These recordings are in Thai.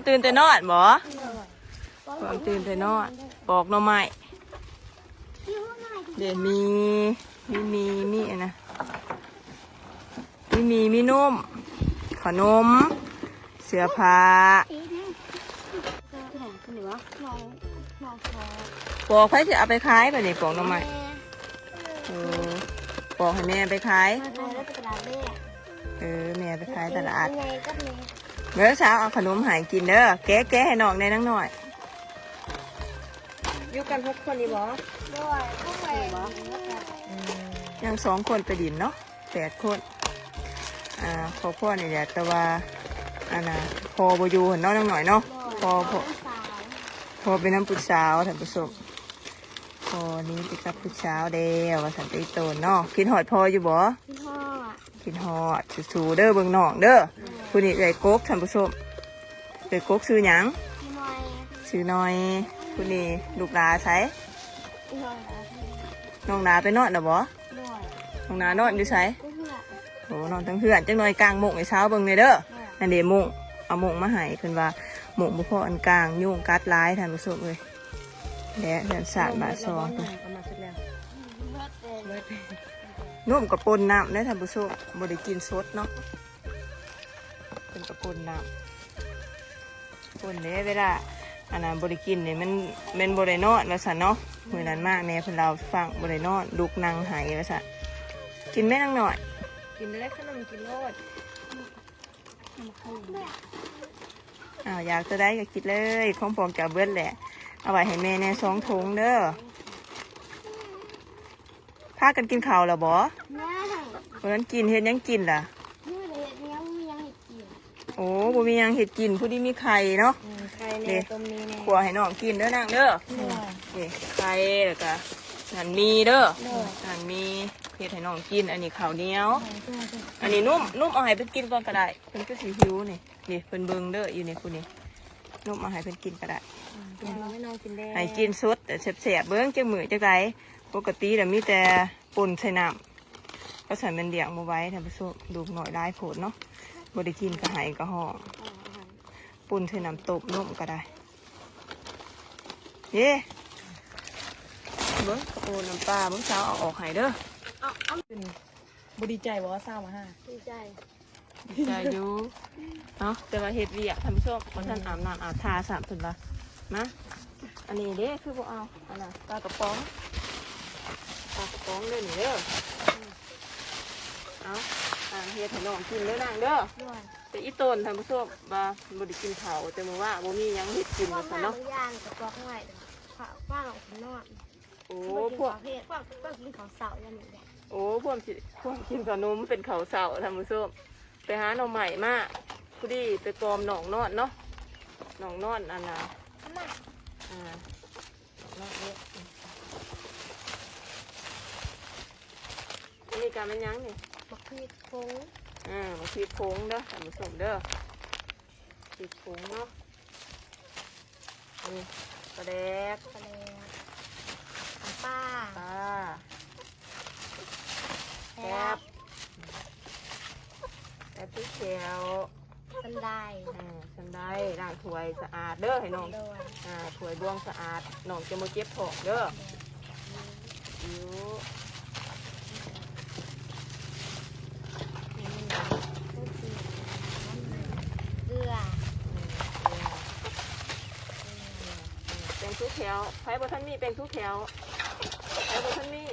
ความตื่นแต่นอนบ่ความตื่นแต่นอนปอกหน่อไม้เดี๋ยวมีมีมีมีนะมีมีมีนุ่ม ขนม เสื้อผ้าหรือว่าน้องน้องคอปอกไผจะเอาไปขายไปนี่ปอกหน่อไม้ปอกให้แม่ไปขายมาแล้าษแม่เออแม่ไปขายตลาดก็มี เมื่อเช้าเอาขนมใหายกินเด้อแกะแกะให้น้องในนังหน่อยอยู่กันทุกคนดีบอด้วยพวกอะไรวะยังสองคนไปดินเนาะแปดคนอ่าครอบครัวนี่แหละแต่ว่าอันน่ะพอบอยู่เห็นเน้องนังหน่อยเนาะพอพอสาวพอเป็นน้ำปุสาวท่านผู้ชมพอนี้ไปกับปุสาวเด้อว่าสันติโตนเนาะกินหอดพออยู่บ่พี่พ่อกินหอดสูๆเด้อเบิ่งน้องเด้อ ผู้นี้เอ้ยกกท่านผู้ชมเอ้ยกกซื้อหยังพี่มอยซื้อน้อยผู้นี้ลูกหลาใช้พี่มอยน้องหลาไปนอนนะบ่ด้วยน้องหลานอนอยู่ใช้ก็เพื่อโอ้นอนทั้งเพื่อนจังหน่อยกลางหมงไอ้เช้าเบิ่งเลยเด้ออันเดหมงเอาหมงมาให้เพิ่นว่าหมงบ่พออันกลางยุ่งกัดร้ายท่านผู้ชมเอ้ยและเดือนสามบาทสองเอามาเสร็จแล้วเลิศเลยนุ่มกับปนน้ำได้ท่านผู้ชมบ่ได้กินสดเนาะเป็ นกับปนน้ำปนเด้เวลาอันนั้นบ่ได้กินนี่มันมันบ่ได้นอนว่าซั่นเนาะมื้อนั้นมาแม่เพิ่นเล่าให้ฟังบ่ได้นอนลูกนั่งไหายว่าซั่นกินแม่นั่งหน่อย กินได้ขนมกินโลดอ้าวอยากจะได้ก็กินเลยของผมจะเอาเบิดแหละ เอาไว้ให้แม่แน่สองถุงเด้อพากันกินข้าวแล้วบ่แม่เพราะนั้นกินเฮ็ดหยังกินล่ะ นี่เลยเนี้ยมียังอีกกี่ โอ้บ่มีหยังเฮ็ดกินผู้ที่มีไข่เนาะใครเนี่ยต้มนี้เนี่ยขัวให้น้องกินเด้อนางเด้อนี่ไข่แล้วก็นั่นมีเด้อนั่นมีเฮ็ดให้น้องกิน อันนี้ข้าวเหนียว อันนี้นุ่มนุ่มเอาให้เพิ่นกินก่อนก็ได้เพิ่นก็สิหิวนี่นี่เพิ่นเบิ่งเด้ออยู่นี่ผู้นี้นุ่มเอาให้เพิ่นกินก็ได้เราให้น้องกินได้ให้กินสดแต่แสบๆเบิ้งจังมือจังไรปกติแต่มีแต่ปุ่นใส่น้ำก็ใส่เป็นเดียงมาไว้ท่านผู้ชมดูหน่อยได้ผลเนาะ บไดิกินกระหายกระห้องปุ่นใส่น้ำตบนุ่มก็ได้ เย่เบิ้งกระโปรงน้ำปลาเบิ้งเช้าเอาออกให้เด้อบุดีใจบอกว่าเศร้ามาห้าดีใจใจอยู่เนาะแต่ว่าเฮ็ดเวียกท่านผู้ชมคนท่านอาบน้ำอาบทาสามถึงละมาอันนี้เด้คือบ่เอาอันน่ะปลากระป๋องปลากระป๋องเด้อนี่เด้อเอา อ่าเฮ็ดให้น้องกินเด้อนางเด้อด้วย แต่อีต้นท่านผู้ชมว่าบ่ได้กินข้าวแต่มื้อว่าบ่มีหยังเฮ็ดกินพวว่ากซั่นน้เนาะำยานกับตัวข้างในข้าวป้าของคุณนอนโอ้โอ้พพววกกเพศพวกพวกกินของเสาอย่างนี้แหละโอ้พวกสิพวกกินขนมเป็นข้าวเช้าท่านผู้ชมไปหาหน่อใหม่มาพอดีไปกอมหนองนอนเนาะหนองนอนอันน่ะมาอ่าหนองนอนเนี่ยอันนี้การเป็นหยังนี่ บักพีโค้งอ่ามาชีดโค้งเด้อท่านผู้ชมเด้อชีดโค้งเนาะนี่กระแดกทะเลป้าปลาแอแอบบแอบที่เขียวบันไดอ่าฉันได้ล้างถ้วยสะอาดเด้อให้น้องด้วยอ่าถ้วยบวงสะอาดน้องจะมาเก็บของเด้ออิ๋ว เกลือ แปลงทุกแถ วใครบ่ท่านมีแปลงทุกแถวใครบ่ท่านมี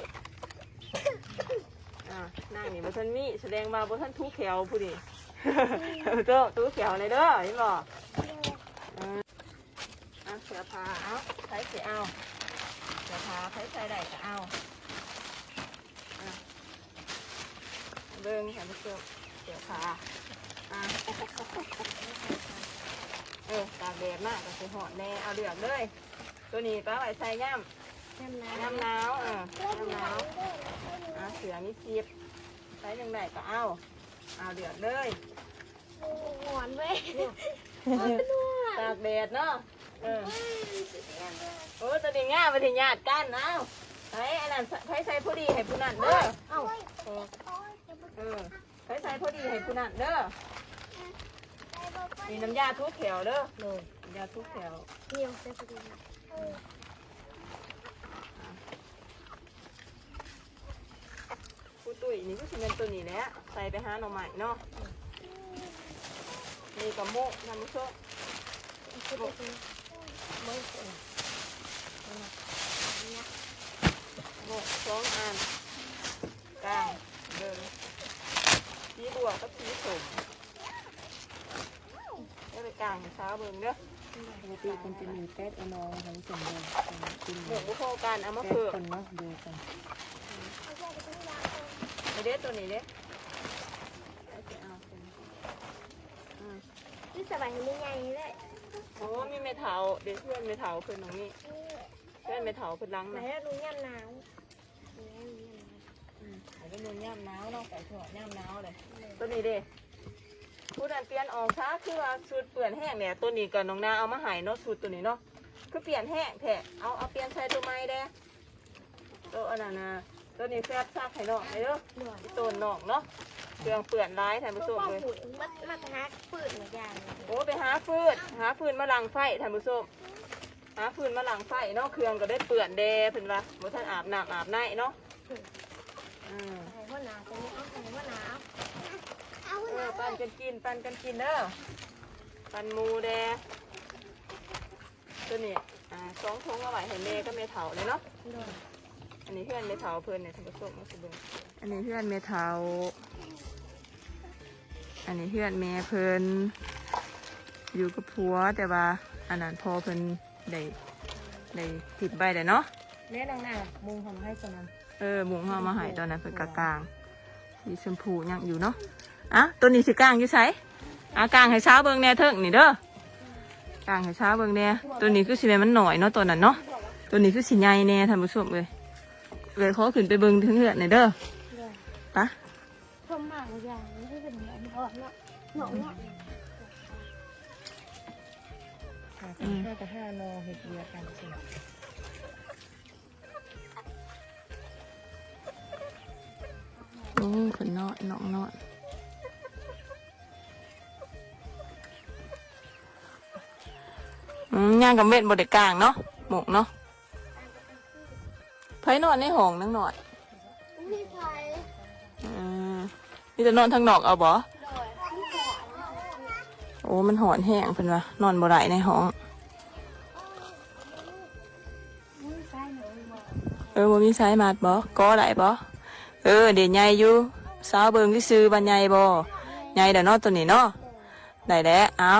อ่านั่งนี่บ่ท่านมีแสดงว่าบ่ท่านทุกแถวผู้นี้เจ้าทุกแถวเลยเด้อเห็นบ่เอาเสือผาเอาใช้สิเอาเสือผาใช้ใส่ได้ก็เอาอะเบิ้งค่ะผู้ชมเสือผาอะเออตากแดดมากก็สิหอดแน่เอาเดือกเลย ตัวนี้ป้าไว้ใส่ย่น้ำำน้ย่ำหนาวเออน้ำหนาวอะเสือมีชีบใช้ยังไงก็เอาเอาเดือกเลยำหวานเว้ยตากแดดเนาะเออโอ้ตัวนี้ง่ายไปถึงญาติกันเอาไอ้อันนั้นใช้ใส่พอดีให้ผู้นั้นเด้อเอ้าเออใช้ใส่พอดีให้ผู้นั้นเด้อมีน้ำยาทุกแถวเด้อเลยน้ำยาทุกแถวเหนียวเส้นพอดี กูตุ้ยนี่ก็สิเป็นตัวนี้แหละใส่ไปหาหน่อใหม่เนาะนี่กับโมกน้ำมุโซะคือเป็นไม่เส้นโมกสองอันกลางเดินสีบัวกับสีสมแล้วไปกลางเช้าเบิ่งเด้อ ปกติมันจะมีแป๊ดอนองทั้งสองเลยกินหมกบุโคกันเอามาแป๊ดเผือกคนเนาะดูกันไอเด้ตัวนี้เด้เอาสิเอาเป็นอืมที่สบายไม่ใหญ่เลยโอ้มีเมทัลเดี๋ยวเพื่อนเมทัลคืนตรงนี้เพื่อนเมทัลคืนล้างไหนนะรู้ย่ำหนาวนี่รู้ย่ำหนาวอืมไอ้เป็นนูนย่ำหนาวเนาะไก่ถั่วย่ำหนาวเลย ตัวนี้เด้พู ดอันเปลี่ยนออกซะคือว่าสูตรเปลี่ยนแห้งเนี่ยตัวนี้กับน้องนาเอามาใหายเนาะสูตรตัวนี้เนาะคือเปลี่ยนแห้งแท้เอาเอาเปลี่ยนใส่ตัวใหม่เด้ตัวอันนั้นนะตัวนี้แซ่บซักให้น้องไอ้เด้อหน่วยที่ตัวน้องเนาะเครื่องเปื่อนร้ายแทนผู้ชตัวมป้องเลยฝุ่นมัดมัดฮักฝืดเหมือนกันโอ้ไปหาฟืนหาฟืนมาลังไฟท่านผู้ชมหาฟืนมาลังไฟเนาะเครื่องก็ได้เปื่อนเดเพิ่นว่าบ่ท่านอาบน้ำอาบในเนาะอืมใส่หัวหนาวใส่หัวใส่หัวหนาวเออปันกันกินปันกันกินเด้อปันหมูแดตัวนี้อ่าสองถุงเอาไว้ให้แม่ก็แม่เฒ่าเลยเนาะหน่วยอันนี้เพื่อนแม่เฒ่าเพิ่นเนี่ยท่านผู้ชมมาสิเบิ่งอันนี้เพื่อนแม่เฒ่าอันนี้เพื่อนแม่เพิ่นอยู่กับผัวแต่ว่าอันนั้นพอเพิ่นได้ได้ติดใบเลยเนาะแน่นางหน้ามุงทำให้สนั้นเออหมุงเฮามาใหายตอนนั้นเพิ่นกะกลางสีชมพูยังอยู่เนาะ อะตัวนี้สิกลางอยู่ไสอะกลางให้เช้าเบิ่งแหน่เถิงนี่เด้อกลางให้เช้าเบิ่งแหน่ตัวนี้คือสิแม่นมันหน่อยเนาะตัวนั้นเนาะตัวนี้คือสิใหญ่แน่ท่านผู้ชมเลยเลยขอขึ้นไปเบิ่งถึงเหือดหน่อยเด้อหน่วยไปะพรมมากเลยอย่างไม่ใช่เป็นเหมือนหอดเนาะหนองเนาะค่ะห้ากับห้านอเห็ดเดียวกันสิโอ้เพิ่นนอนน้องนอนางกับเม็ดบ่ได้กลางเนาะหมกเนาะไผนอนในห้องนั่งหน่อยมีไฟอืมนี่จะนอนทางนอกเอาบ่หน่อยมีหอดโอ้ มันหอนแห้งเพิ่นว่านอนบ่ได้ในห้องมีไฟหน่อยหมดเออบ่มีสายมาดบ่ก่อได้บ่เออ เดี๋ยวใหญ่อยู่สาวเบิ่งซื่อๆบ่ใหญ่บ่ใหญ่เด้อเนาะตัวนี้เนาะได้แล้วเอา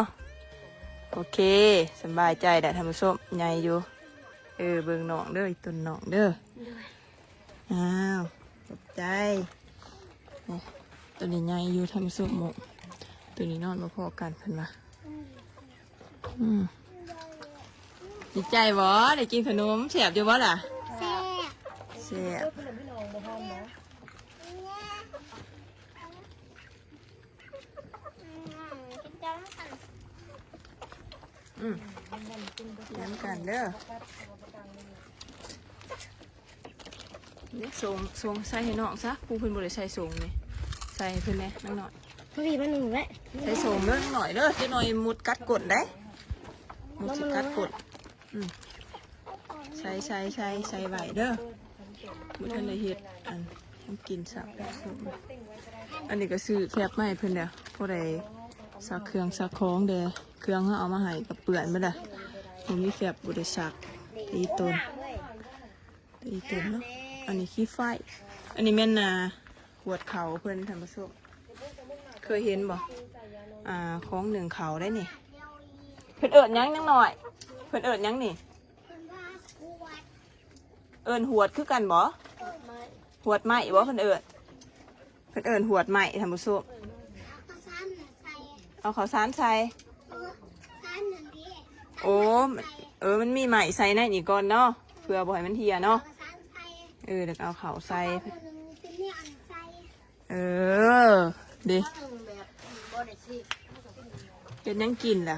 โอเคสำบายใจได้ท่านผู้ชมใหญ่อยู่ เออเบิ่งน้องเด้ออีต้นน้องเด้ออ้าวขอบใจนี่ตัวนี้ใหญ่อยู่ท่านผู้ชมหมกตัวนี้นอนบ่พอกันเพิ่นว่าอืมดีใจบ่ได้กินขนมแสบอยู่บ่ล่ะแซ่บแสบขนมพี่น้องบ่พร้อมเนาะ กินจังกัน อืมน้ำกันเด้อนี่ส่งส่งใส่ให้น้องซะครูเพิ่นบ่ได้ใส่ส่งนี่ใส่ให้เพิ่นแหน่น้องหน่อยพอดีมันหนึ่งแล้วใส่ส่งเด้อน้องหน่อยเด้อจะหน่อยมุดกัดกดได้มุดสิกัดกดอืมใส่ใส่ใส่ใส่ไว้เด้อบ่ทันได้เฮ็ดอันทำกินสักส่งอันนี้ก็ซื้อแคบมาให้เพิ่นเด้อพอได้สักเครื่องสักของเด้อ เครื่องเฮาเอามาให้กับเปื่อนเบิดล่ะบ่มีแคบบ่ได้สักตีตนตีตนเนาะอันนี้ขี้ไฟ อันนี้แม่นนาขวดเขาเพิ่อนทำประสบเคยเห็นบ่อ่าของหนึ่งเขาได้นี่เพิ่นเอิดยังนังหน่อย เพิ่นเอิดยังนี่เอิญหวดคือกันบ่หวดไหมบ่เพิ่นเอิดเพิ่นเอิญหวดไหมทำประสบเอาข้าวสารใส่ โอ้เออมันมีไหม่ใส่ในนี่ก่อนเนาะเพื่อบ่ให้มันเหี่ยเนาะเออเดี๋ยวเอาเขาใส่เออเดิเป็นยังกินล่ะ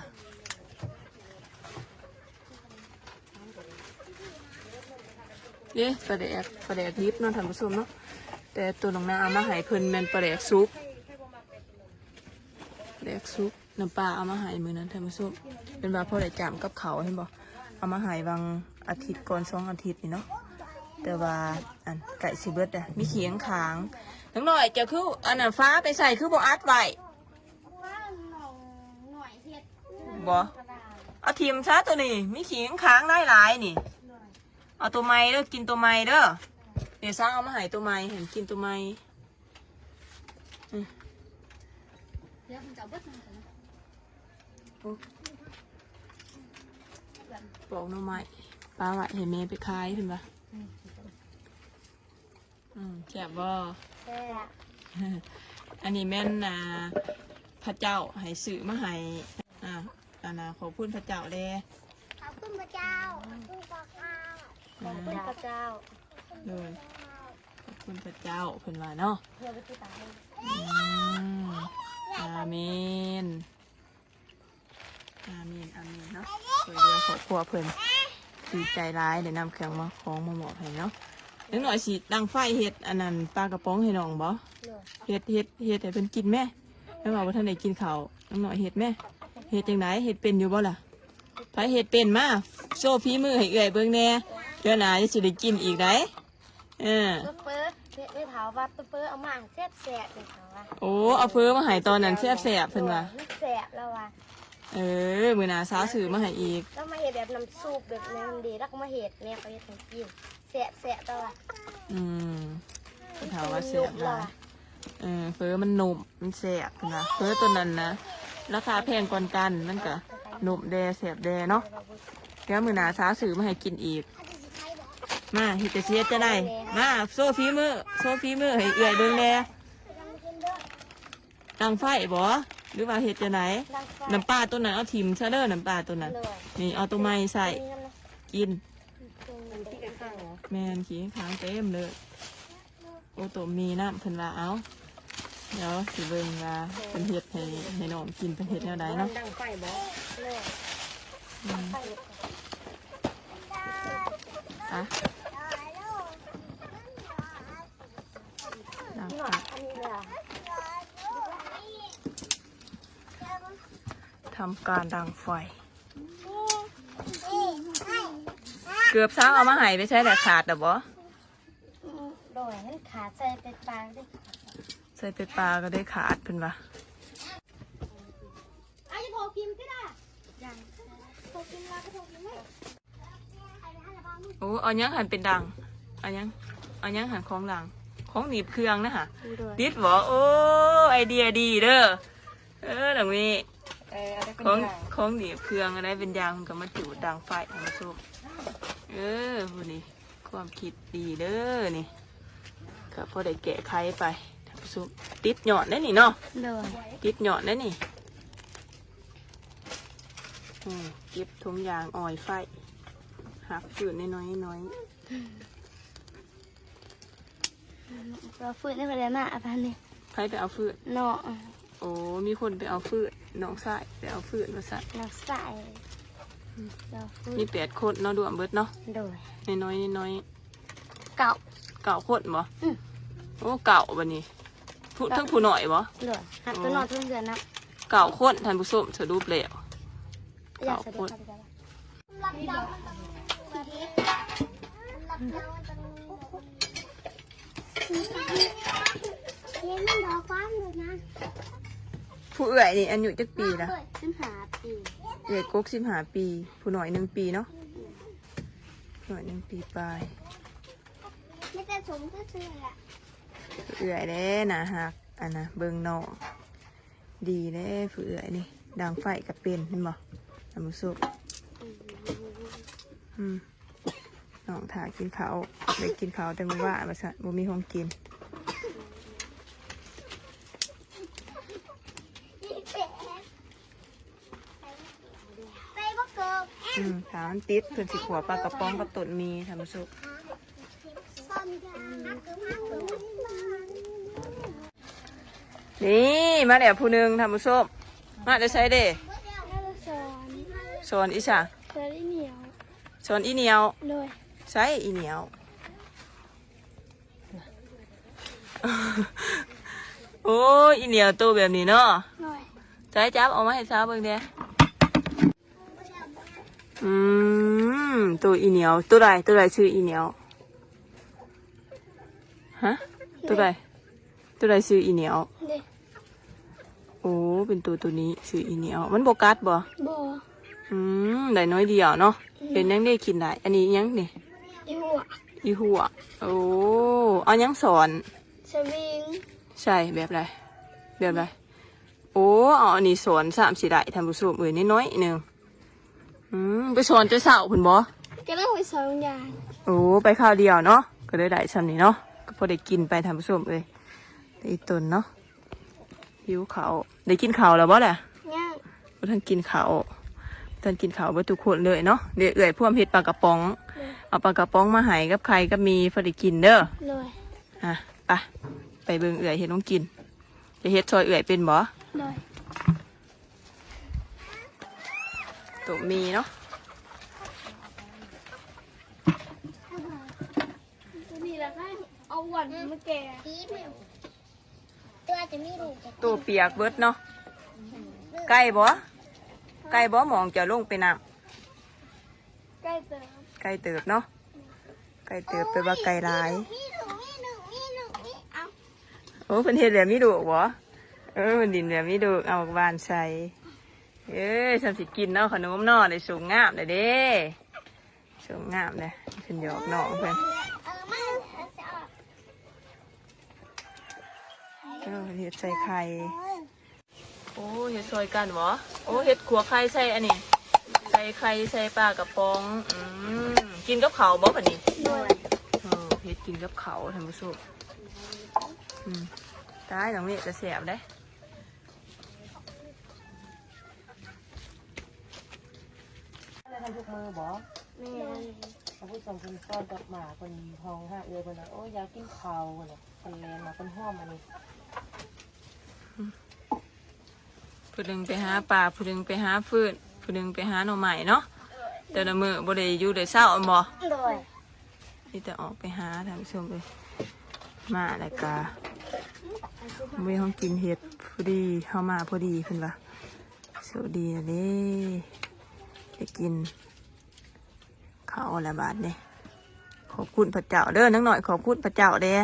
เด้ปลาแดกปลาแดกยิบเนาะท่านผู้ชมเนาะแต่ตัวน้องนาเอามาให้เพิ่นแม่นปลาแดกซุปปลาแดกซุป น้ำปลาเอามาหายมือนั้นท่านผู้ชมเป็นว่าพ่อได้จามกับเขาเห็นบ่เอามาหายบางอาทิตย์ก่อนสองอาทิตย์นี่เนาะแต่ว่าอันไก่สิเบิดอะมีเขียงขางนังหน่อยเจะคืออันน่ะฟ้าไปใส่คือบ่อัดไว้ว่อยหน่อยเฮ็ดบ่เอาทีมซะตัวนี้มีเขียงขางหลายหลายนี่ เอาตัวไม้เด้อกินตัวไม้เด้อเดี๋ยวสร้างเอามาหายตัวไม้เห็นกินตัวไม้เดี๋ยวผมจะเบิดมันก่อนนะ ปอกหน่อไม้ปลาไหวเห็นแม่ไปขายเห็นปะอืมแซ่บบ่แซ่บอันนี้แม่นอ่าพระเจ้าให้สื่อมาให้อ่าอันน่ะขอบคุณพระเจ้าเลยขอบคุณพระเจ้าขอบคุณพระเจ้าขอบคุณพระเจ้าเลยขอบคุณพระเจ้าเพิ่นว่าเนาะเพื่อไปที่ตาให้อืมอาเมน อาเมนอาเมนเนาะสวยเดียวขอบครัวเพิ่นดีใจร้ายได้นำเครื่องมาของมาหมอบให้เนาะเล็กหน่อยสิดังไฟเฮ็ดอันนั้นปลากระป๋องให้น้องบ่เหลือเฮ็ดเฮ็ดเฮ็ดให้เพิ่นกินแม่แล้วว่าบ่ทันได้กินข้าวน้องหน่อยเฮ็ดแม่เฮ็ดจังไดเฮ็ดเป็นอยู่บ่ล่ะไผเฮ็ดเป็นมาโชว์ฝีมือให้เอื้อยเบิ่งแหน่เดี๋ยวหน้าจะสิได้กินอีกได้เออตุ๊เปิ้ลไม่เผาว่าตุ๊เปิ้ลเอามาแซ่บแซ่บเลยเขาว่าโอ้เอาเฟ้อมาให้ตอนนั้นแซ่บๆเพิ่นว่าแซ่บแล้วว่ะ เออ มือหนาสาวสื่อมาให้อีก แล้วมาเห็ดแบบน้ำซุปแบบน้ำดีแล้วก็มาเห็ดแม่ก็เห็ดให้กินแซ่บแซ่บแล้วว่ะอืมถามว่าแซ่บนะเออเฟอมันหนุ่มมันแซ่บนะเฟอตัวนั้นนะราคาแพงกว่ากันมันก็หนุ่มแดแซ่บแดเนาะเดี๋ยวมือหนาสาวสื่อมาให้กินอีก มาเฮิตเชียจะได้มาโซฟีมือโซฟีมือให้เอื่อยเบิ่งแน่ดังไฟบ่ หรือว่าเฮ็ดจะไหนดังไฟน้ำปลาตัวนั้นเอาทิมซะเด้อน้ำปลาตัวนั้นเลยนี่เอาตัวไม้ใส่นี่น้ำนะกินมันที่ข้างเหรอแมนขี้ค้างเต็มเลย โอโตะมีน้ำเพิ่นว่าเอาเดี๋ยวสิเบิ่งว่าเพิ่นเฮ็ดให้ให้น้องกินเพิ่นเฮ็ดแนวใดเนาะดังไฟบ่เลยอืมไฟเลยอะดัง หน่อ ค่ะ ยอันนี้เลยอะ ทำการดังไฟ เกือบเช้าเอามาให้ไปใช้แต่ขาดแต่บ่โดยนั่นขาใส่ไปปลาด้วยใส่ไปปลาก็ได้ขาดเพิ่นว่าอาจะโทรพิมพ์ก็ได้ยังโทรพิมพ์มาก็โทรพิมพ์ไม่โอ้เอายังหันเป็นดังเอายังเอายังหันของดัง ของหนีบเครื่องนะฮะโดยดิดบอกโอ้ไอเดียดีเด้อเออตรงนี้ เอออะไรเป็นของอย่างของหนีบเครื่องอะไรเป็นยางมันก็มาจูดดังไฟทำมาชมเออพูนี่ความคิดดีเด้อนี่ก็พอได้แกะไขไปท่านผู้ชมติดหยอดได้นี่เนาะโดยติดหยอดได้นี่อืมเก็บทุงยางอ่อยไฟหักฝืนน้อยๆน้อยเราฟื้นได้ไปแล้วนะอาพันนี่ๆไฟไปเอาฟืนเนาะ โอ้มีคนไปเอาฟืน น้องสายไปเอาฟืนมาใส่เราใส่เราฟื้นมีแปดคนเนาะดวมเบิดเนาะโดยน้อยๆน้อยเก่า ๆเก่าคนบ่อืม โอ้เก่าบันนี้ผู้ทั้งผู้หน่อยบ่โดยหัดตัวนอนทุ่งเดือนนะเก่าคนท่านผู้ชมสรุปแล้ว อยากสะดุดครับเลี้ยงมันดอกฟ้าเลยนะ ผู้เอื่อยนี่อายุจักปีละฉันหาปีเด็กกกสิบห้าปี ผู้หน่อยหนึ่งปีเนาะหน่อยหนึ่งปีปลายไม่แต่สมก็คือแหละผู้เอื่อยเด้นะฮักอันนะเบิ่งน้องดีเด้ผู้เอื่อยนี่ดังไฟกับเป็นเห็นบ่ท่านผู้ชมอืมน้องถ่ายกินข้าวได้กินข้าวแต่ไม่ว่ามาซะบ่มีของกิน ไปบ่เกิบ อืมถามมันติดเพิ่นสิขัวปลากระป๋องกับต้นมีท่านผู้ชมซ่อมยาฮักคือฮักคือนี่มาแล้วผู้หนึงท่านผู้ชมมาจะใช้เด้แม่ลูกศรสอนอีช่าเคยได้เหนียวสอนอีเหนียว โดยใช้อีเหนียว โอ้ยอีเหนียวตัวแบบนี้เนาะหน่อย ใช้จับเออกมาให้เช้าเบิ่งเด้ อืมตัวอีเหนียว ตัวใดตัวใดชื่ออีเหนียวฮะตัวใดตัวใดชื่ออีเหนียวเด็กโอ้เป็นตัวตัวนี้ชื่ออีเหนียว มันโบกัดบ่บ่อืมได้น้อยเดียวเนาะเป็นยังได้กินได้อันนี้ยังนี่อีหัวอีหัวโอ้เอายังสอนสวิงใช่แบบไรแบบไรโอ้เอาอันนี้สอนสามสี่ได้ทำผู้ชมเอ้ยนิดน้อยหนึ่ง อืมไปสอนจะเสาคุณบอก็ต้องไปสอนยายโอ้ไปข้าวเดียวเนาะก็ได้ได้ซ้ำนี่เนาะก็พอได้กินไปทำผู้ชมเอ้ยได้อีกตนเนาะหิวเขาวได้กินข้าวแล้วบ่แหละย่างบ่ท่านกินข้าวท่านกินข้าวเบ่ทุกคนเลยเนาะเดี๋ยวเอ้ยพ่วมเฮ็ดปลากระป๋อง เอาปลากระป๋องมาให้กับใครก็มีพอได้กินเด้อเลยอะไปไปเบิ่งเอื่อยเฮ็ดน้องกินจะเฮ็ดซอยเอื่อยเป็นบ่เลย ตัวมีเนาะนี่แหละค่ะเอาหวานมาแก่ตัวจะไม่รู้จะตัวเปียกเบิดเนาะไก่บ่ไก่บ่หมองจะลงไปน้ใกล้เติมำไก่เติบเนาะไก่เติบไปว่าไก่หลาย มีหนูมีหนูมีหนูมีเอาโอ้เพิ่นเฮ็ดแบบมีดุบ่เออมันดินแบบมีดุเอาบักบานใส่ เอ้ยฉันสิกินเนาะขนมเนาะได้สูงงามเลยเด้สูงงามเลยเพิ่นหยอกน้องเพิ่นเออมาเออเออเฮ็ดใส่ไข่โอ้เฮ็ดซอยกันบ่โอ้เฮ็ดขัวไข่ใส่อันนี้ใส่ไข่ใส่ปลากระป๋องอืมกินกับเขาบ่บัดนี้เออเฮ็ดกินกับเขาท่านผู้ชมอืมตายตรงนี้จะแสบได้ อะไรทำทุกมือบ่แม่พระผู้ชมคุณก้อนดอกหมาคนทองห้าเอือคนน่ะโอ้ยอยากกินข้าวคนน่ะคนแลนมาคนห้อมอันนี้ผู้หนึงไปหาปลาผู้หนึงไปหาฟืนผู้หนึงไปหาหน่อไม้เนาะแต่ละมื้อบ่ได้อยู่ได้เช้าอันบ่ด้วยนี่แต่ออกไปหาท่านผู้ชมเลยมาแล้วก็ไม่ห้องกินเห็ดพอดีเข้ามาพอดีขึ้นว่าสวัสดีนะเด้ ได้กินข้าวละบาทเนี่ยขอบคุณพระเจ้าเด้อนังหน่อยขอบคุณพระเจ้าเด้อ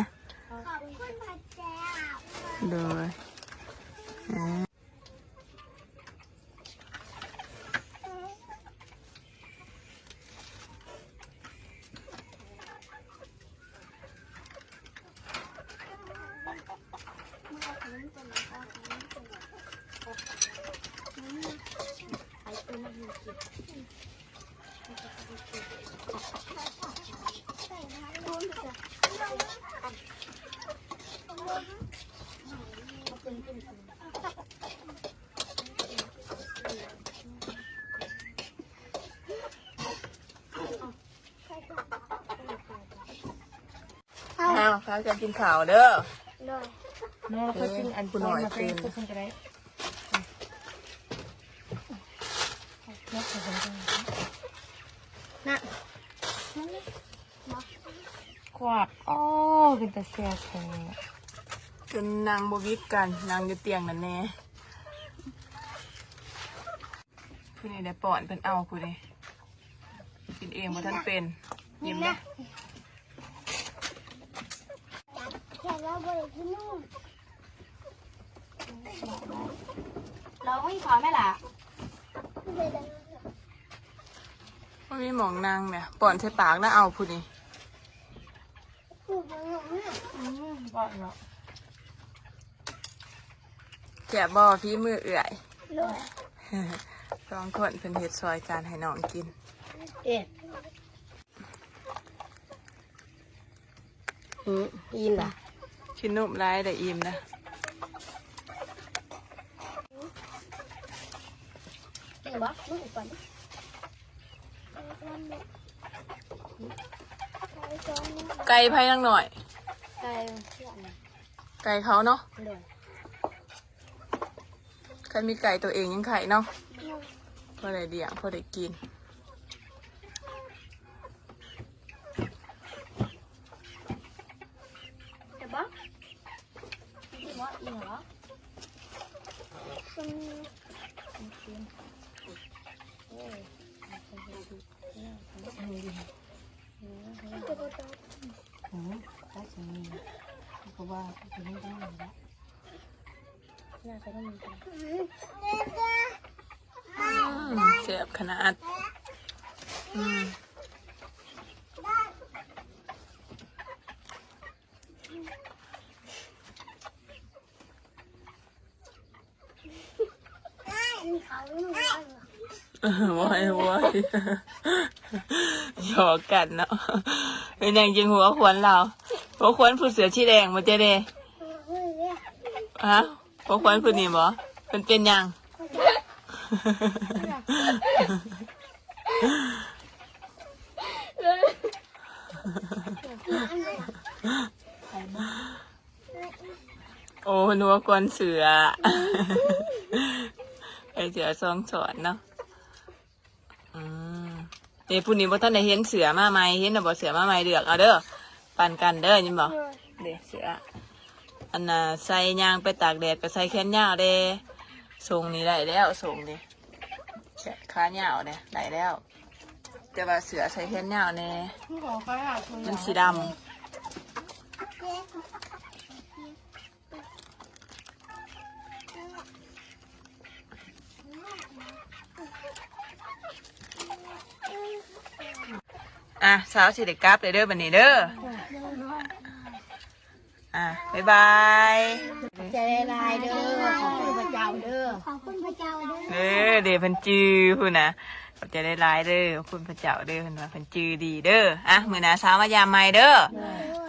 ขอบคุณพระเจ้าเด้ออ่ อ้าวพากันกินข้าวเด้อด้วยเนาะเขากินอันคุณหน่อยมากิเป็น นทุกคนจะได้เนาะเขาเป็นจังนะกวาดอ้อเป็นตาเสียแท้จนนางบวิดกัน นางอยู่เตียงนั่นแน่ผู้นี้ได้ป้อนเป็นเอาผู้นี้กินเองบ่ท่านเป็น ยิ้มเด้อแค่เราบริกินนู่นเราไม่ขอไหมล่ะ มันมีหมองนางเนี่ยป้อนใส่ปากนะเอาผู้นี้อืมบ่เนาะแกะบ่อพี่มือเอื่อยด้วยสองคนเป็นเห็ดซอยการให้น้องกินเอ็ดอืมยินล่ะกินนุ่มร้ายแต่อิ่มนะเดี๋ยววะลูกก่อน ไก่ไผ่นังหน่อย ไก่ไก่เขาเนาะเลยใครมีไก่ตัวเองยังไข่เนาะพอได้เดียงพอได้กิน เดี๋ยววะเดี๋ยววะอีกเหรอ อืมได้สิมีเพราะว่าจะไม่ได้อยู่แล้วน่าจะต้องมีกันอืมเจ็บขนาดอืมเออวายวาย ยอกกันเนาะเป็นอย่างจริงหัวขวัญเราหัวขวัญผู้เสือชี้แดงมาเจเดฮะหัวขวัญผู้นี่บ่เป็นเป็นยังโอ้หนัวกวนเสือไอเสือซองสอนเนาะ เดี๋ยวผู้นี้บ่ท่านได้เห็นเสือมาไหมเห็นแต่บ่เสือมาไหมเดือกเอาเด้อปั่นกันเด้อยินบ่เด็เสืออันน่ะใส่ยางไปตากแดดก็ใส่แขนยาวเด้ส่งนี่ได้แล้วส่งนี่แขนขายาวเนี่ยได้แล้วแต่ว่าเสือใส่แขนยาวเนี่ยมันสีดำ อะสาวสิเด็กกราฟเลยเด้อบันนี้เด้ออะบ๊ายบายใจลายเด้อขอบคุณพระเจ้าเด้อขอบคุณพระเจ้าเด้อเด้อเดี๋ยวเพันจือพูดนะขอบใจได้ร้ายๆเด้อขอบคุณพระเจ้าเด้อเพิ่นว่าเพันจือดีเด้ออะมือหนาสาวมายามใหม่เด้อ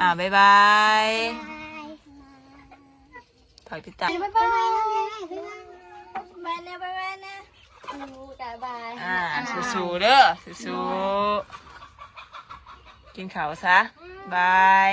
อะบ๊ายบายถอยพี่ตา บ๊ายบายบ๊ายบายนะบ๊ายบายนะบ๊ายบาย อ่าสู้ๆเด้อสู้ๆ กินข้าวซะบาย